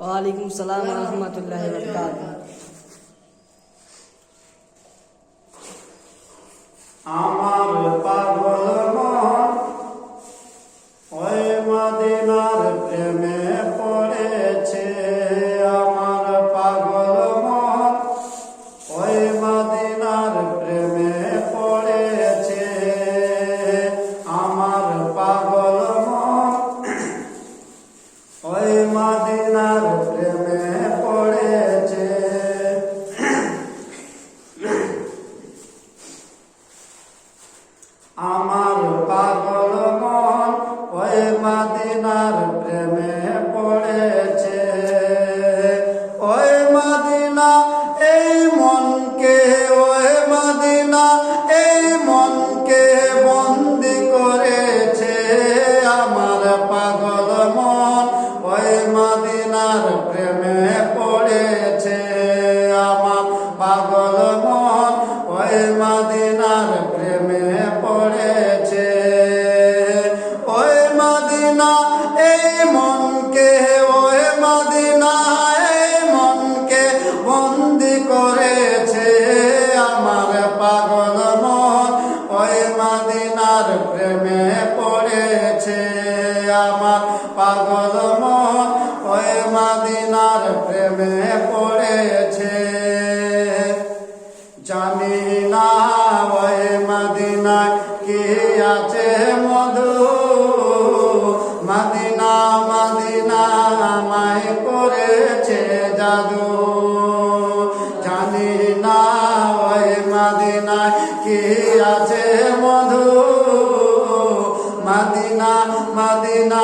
ওয়ালাইকুম সালাম রহমতুল্লাহ বরকাত আমার পাগল মন ওই মদিনার আমার পাগল মন ওই মাদিনার প্রেমে পড়েছে। ওই মাদিনা, এই মনকে, ওই মাদিনা, এই মনকে বন্দি করেছে। আমার পাগল মন ওই মাদিনার প্রেমে পড়েছে। আমার পাগল মন ওই মাদিনার মাদিনার প্রেমে পড়েছে আমার পাগল মন, ওই মাদিনার প্রেমে পড়েছে। জানি না ওই মদিনায় কি আছে মধু। মদিনা মদিনা আমায় করেছে জাদু। কি আছে মধু মদিনা মদিনা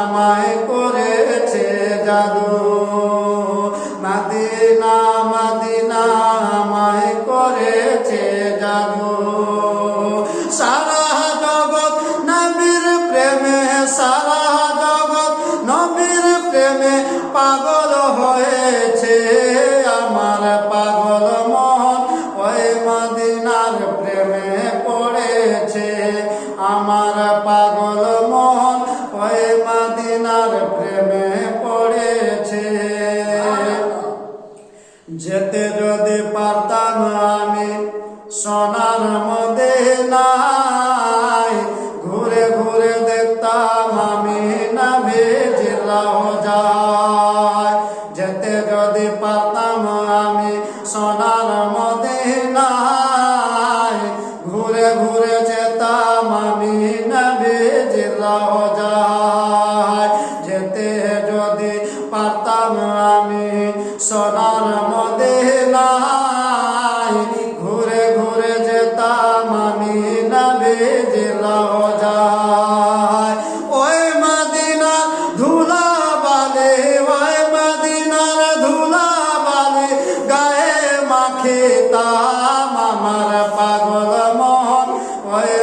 আমায় করেছে জাদু। মদিনা মদিনা আমায় করেছে জাদু। সারা জগৎ নবীর প্রেমে, সারা জগৎ নবীর প্রেমে পাগল হয়েছে মদিনার প্রেমে পড়েছে। যেতে যদি পারতাম আমি, সোনার নাই। ঘুরে ঘুরে দেখতাম আমি না ভেজিলাও যায় যেতে যদি পারতাম আমি, সোনার নাই। ঘুরে ঘুরে যেতাম আমি না ভেজিলাও আমি সোনার মধ্যে না